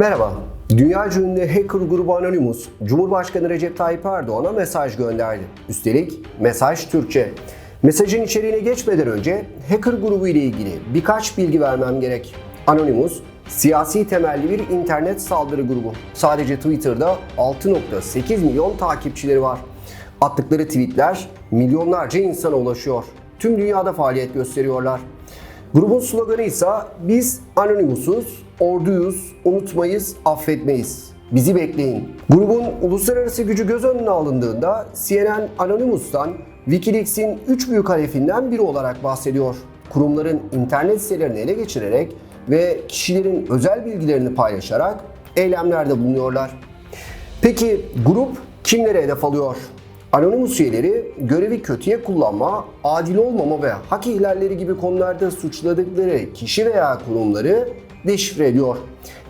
Merhaba. Dünya ünlü hacker grubu Anonymous, Cumhurbaşkanı Recep Tayyip Erdoğan'a mesaj gönderdi. Üstelik mesaj Türkçe. Mesajın içeriğine geçmeden önce hacker grubu ile ilgili birkaç bilgi vermem gerek. Anonymous, siyasi temelli bir internet saldırı grubu. Sadece Twitter'da 6.8 milyon takipçileri var. Attıkları tweetler milyonlarca insana ulaşıyor. Tüm dünyada faaliyet gösteriyorlar. Grubun sloganı ise biz Anonymous'uz, orduyuz, unutmayız, affetmeyiz. Bizi bekleyin. Grubun uluslararası gücü göz önüne alındığında CNN Anonymous'tan Wikileaks'in üç büyük halefinden biri olarak bahsediyor. Kurumların internet sitelerini ele geçirerek ve kişilerin özel bilgilerini paylaşarak eylemlerde bulunuyorlar. Peki grup kimlere hedef alıyor? Anonymous üyeleri görevi kötüye kullanma, adil olmama ve hak ihlalleri gibi konularda suçladıkları kişi veya kurumları deşifre ediyor.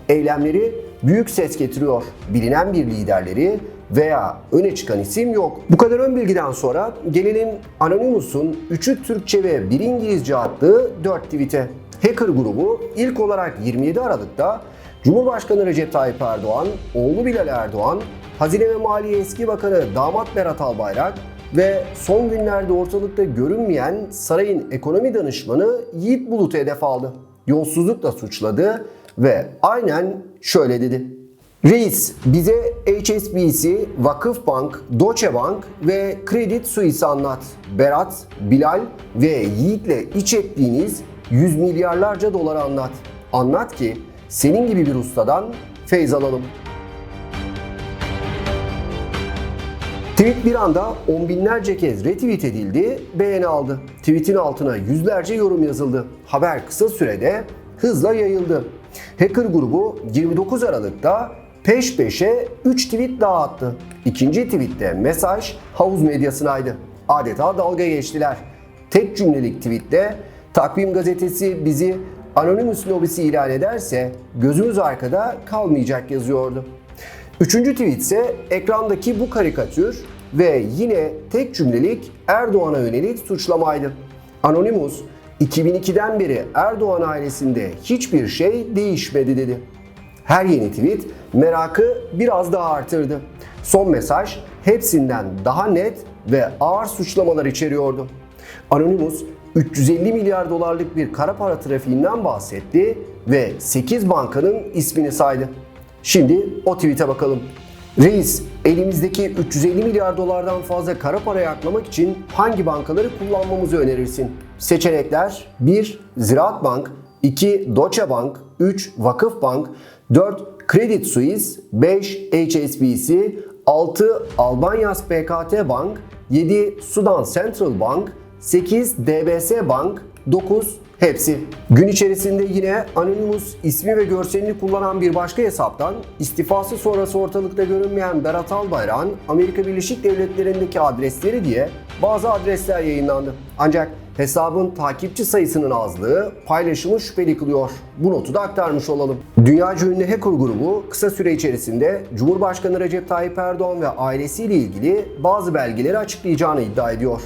Eylemleri büyük ses getiriyor. Bilinen bir liderleri veya öne çıkan isim yok. Bu kadar ön bilgiden sonra gelelim Anonymous'un 3'ü Türkçe ve 1 İngilizce attığı 4 tweet'e. Hacker grubu ilk olarak 27 Aralık'ta Cumhurbaşkanı Recep Tayyip Erdoğan, oğlu Bilal Erdoğan, Hazine ve Maliye Eski Bakanı Damat Berat Albayrak ve son günlerde ortalıkta görünmeyen sarayın ekonomi danışmanı Yiğit Bulut'u hedef aldı. Yolsuzlukla suçladı ve aynen şöyle dedi. Reis bize HSBC, Vakıfbank, Deutsche Bank ve Credit Suisse anlat. Berat, Bilal ve Yiğit'le iç ettiğiniz yüz milyarlarca dolar anlat. Anlat ki senin gibi bir ustadan feyz alalım. Tweet bir anda on binlerce kez retweet edildi, beğeni aldı. Tweetin altına yüzlerce yorum yazıldı. Haber kısa sürede hızla yayıldı. Hacker grubu 29 Aralık'ta peş peşe 3 tweet daha attı. İkinci tweette mesaj havuz medyasınaydı. Adeta dalga geçtiler. Tek cümlelik tweette Takvim gazetesi bizi Anonymous lobisi ilan ederse gözümüz arkada kalmayacak yazıyordu. Üçüncü tweet ise ekrandaki bu karikatür ve yine tek cümlelik Erdoğan'a yönelik suçlamaydı. Anonymous 2002'den beri Erdoğan ailesinde hiçbir şey değişmedi dedi. Her yeni tweet merakı biraz daha artırdı. Son mesaj hepsinden daha net ve ağır suçlamalar içeriyordu. Anonymous 350 milyar dolarlık bir kara para trafiğinden bahsetti ve 8 bankanın ismini saydı. Şimdi o tweet'e bakalım. Reis, elimizdeki 350 milyar dolardan fazla kara parayı aklamak için hangi bankaları kullanmamızı önerirsin? Seçenekler 1. Ziraat Bank 2. Deutsche Bank 3. Vakıf Bank 4. Credit Suisse 5. HSBC 6. Albanyas BKT Bank 7. Sudan Central Bank 8 DBS Bank, 9 hepsi. Gün içerisinde yine Anonymous ismi ve görselini kullanan bir başka hesaptan istifası sonrası ortalıkta görünmeyen Berat Albayrak'ın Amerika Birleşik Devletleri'ndeki adresleri diye bazı adresler yayınlandı. Ancak hesabın takipçi sayısının azlığı paylaşımı şüpheli kılıyor. Bu notu da aktarmış olalım. Dünyaca ünlü hacker grubu kısa süre içerisinde Cumhurbaşkanı Recep Tayyip Erdoğan ve ailesiyle ilgili bazı belgeleri açıklayacağını iddia ediyor.